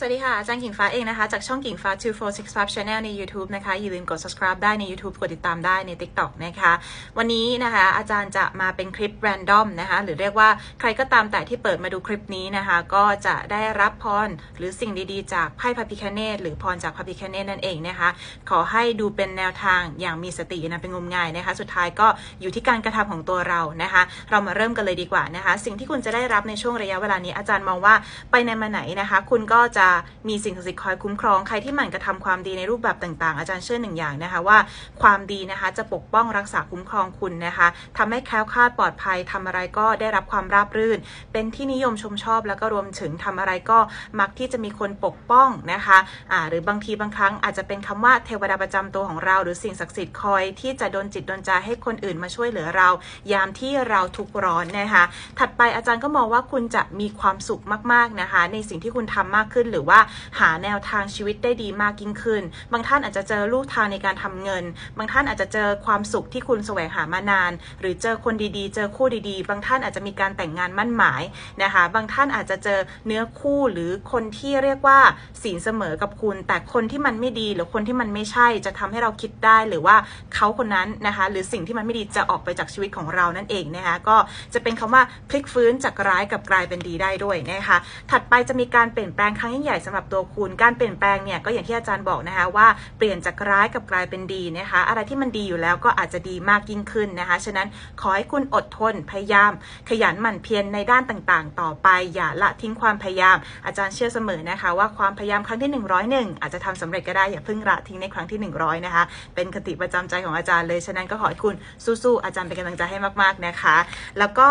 สวัสดีค่ะ อาจารย์กิ่งฟ้าเองนะคะ จากช่องกิ่งฟ้า 2465 Channel ใน YouTube นะคะ อย่าลืมกด subscribe ได้ใน YouTube กดติดตามได้ใน TikTok นะคะ วันนี้นะคะ อาจารย์จะมาเป็นคลิป random นะคะ หรือเรียกว่าใครก็ตามแต่ที่เปิดมาดูคลิปนี้นะคะ ก็จะได้รับพรหรือสิ่งดีๆ จากไพ่พระพิคเนตหรือพรจากพระพิคเนตนั่นเองนะคะ ขอให้ดูเป็นแนวทางอย่างมีสตินะเป็นงมงายนะคะ สุดท้ายก็อยู่ที่การกระทำของตัวเรานะคะ เรามาเริ่มกันเลยดีกว่านะคะ สิ่งที่คุณจะได้รับในช่วงระยะเวลานี้อาจารย์มองว่าไปในมาไหนนะคะ คุณก็จะมีสิ่งศักดิ์สิทธิ์คอยคุ้มครอง ใครที่หมั่นกระทำความดีในรูปแบบต่างๆ อาจารย์เชื่อหนึ่งอย่างนะคะว่าความดีนะคะจะปกป้องรักษาคุ้มครองคุณนะคะทำให้แคล้วคลาดปลอดภัยทำอะไรก็ได้รับความราบรื่น เป็นที่นิยมชมชอบ แล้วก็รวมถึงทำอะไรก็มักที่จะมีคนปกป้องนะคะอ่าหรือบางทีบางครั้งอาจจะเป็นคำว่าเทวดาประจำตัวของเรา หรือสิ่งศักดิ์สิทธิ์คอย ที่จะดลจิตดลใจให้คนอื่นมาช่วยเหลือเรา ยามที่เราทุกข์ร้อนนะคะถัดไปอาจารย์ก็มองว่าคุณจะมีความสุขมากๆนะคะ ในสิ่งที่คุณทำมากขึ้นหรือว่าหาแนวทางชีวิตได้ดีมากยิ่งขึ้น บางท่านอาจจะเจอลูกทางในการทำเงิน บางท่านอาจจะเจอความสุขที่คุณแสวงหามานาน หรือเจอคนดีๆ เจอคู่ดีๆ บางท่านอาจจะมีการแต่งงานมั่นหมายนะคะ บางท่านอาจจะเจอเนื้อคู่หรือคนที่เรียกว่าศีลเสมอกับคุณ แต่คนที่มันไม่ดีหรือคนที่มันไม่ใช่จะทำให้เราคิดได้หรือว่าเขาคนนั้นนะคะ หรือสิ่งที่มันไม่ดีจะออกไปจากชีวิตของเรานั่นเองนะคะก็จะเป็นคำว่าพลิกฟื้นจากร้ายกับกลายเป็นดีได้ด้วยนะคะถัดไปจะมีการเปลี่ยนแปลงครั้งยิ่งใหญ่สำหรับตัวคุณ การเปลี่ยนแปลงเนี่ยก็อย่างที่อาจารย์บอกนะคะว่าเปลี่ยนจากร้ายกับกลายเป็นดีนะคะ อะไรที่มันดีอยู่แล้วก็อาจจะดีมากยิ่งขึ้นนะคะ ฉะนั้นขอให้คุณอดทนพยายาม ขยันหมั่นเพียรในด้านต่างๆ ต่อไป อย่าละทิ้งความพยายาม อาจารย์เชื่อเสมอนะคะ ว่าความพยายามครั้งที่ 101 อาจจะทำสำเร็จก็ได้อย่าเพิ่งละทิ้งในครั้งที่ 100 นะคะ เป็นคติประจำใจของอาจารย์เลยฉะนั้นก็ขอให้คุณสู้ๆอาจารย์เป็นกำลังใจให้มากๆนะคะ แล้วก็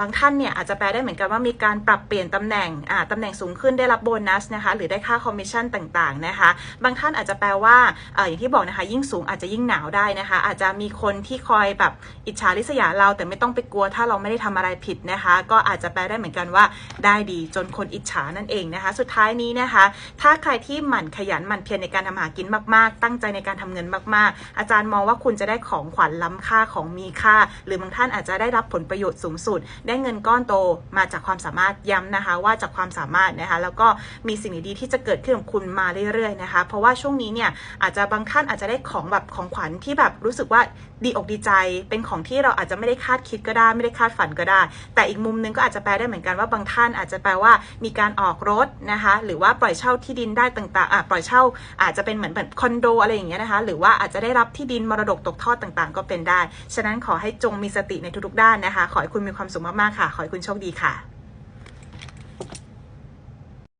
บางท่านเนี่ยอาจจะแปลได้เหมือนกันว่ามีการปรับเปลี่ยนตำแหน่งอ่าแหน่งสูงขึ้นได้รับโบนสนะคะหรือได้ค่าคอมมิชชั่นต่างๆนะคะบางท่านอาจจะแปลว่าอย่างที่บอกนะคะยิ่งสูงอาจจะยิ่งหนาวได้นะคะ อาจจะมีคนที่คอยแบบอิจฉาริษยาเรา แต่ไม่ต้องไปกลัวถ้าเราไม่ได้ทำอะไรผิดนะคะ ก็อาจจะแปลได้เหมือนกันว่าได้ดีจนคนอิจฉานั่นเองนะคะ สุดท้ายนี้นะคะ ถ้าใครที่หมั่นขยันหมั่นเพียรในการทำหากินมากๆ ตั้งใจในการทำเงินมากๆ อาจารย์มองว่าคุณจะได้ของขวัญล้ำค่าของมีค่า หรือบางท่านอาจจะได้รับผลประโยชน์สูงสุด ได้เงินก้อนโตมาจากความสามารถย้ำนะคะ ว่าจากความสามารถนะคะ แล้วก็มีสิ่งดีๆที่จะเกิดขึ้นกับคุณมาเรื่อยๆนะคะ เพราะว่าช่วงนี้เนี่ยอาจจะบางท่านอาจจะได้ของแบบของขวัญที่แบบรู้สึกว่าดีอกดีใจ เป็นของที่เราอาจจะไม่ได้คาดคิดก็ได้ ไม่ได้คาดฝันก็ได้ แต่อีกมุมหนึงก็อาจจะแปลได้เหมือนกันว่าบางท่านอาจจะแปลว่ามีการออกรถนะคะหรือว่าปล่อยเช่าที่ดินได้ต่างๆอะปล่อยเช่าอาจจะเป็นเหมือนแบบคอนโดอะไรอย่างเงี้ยนะคะหรือว่าอาจจะได้รับที่ดินมรดกตกทอดต่างๆ ก็เป็นได้ ฉะนั้นขอให้จงมีสติในทุกๆด้านนะคะ ขอให้คุณมีความสุขมากๆค่ะ ขอให้คุณโชคดีค่ะ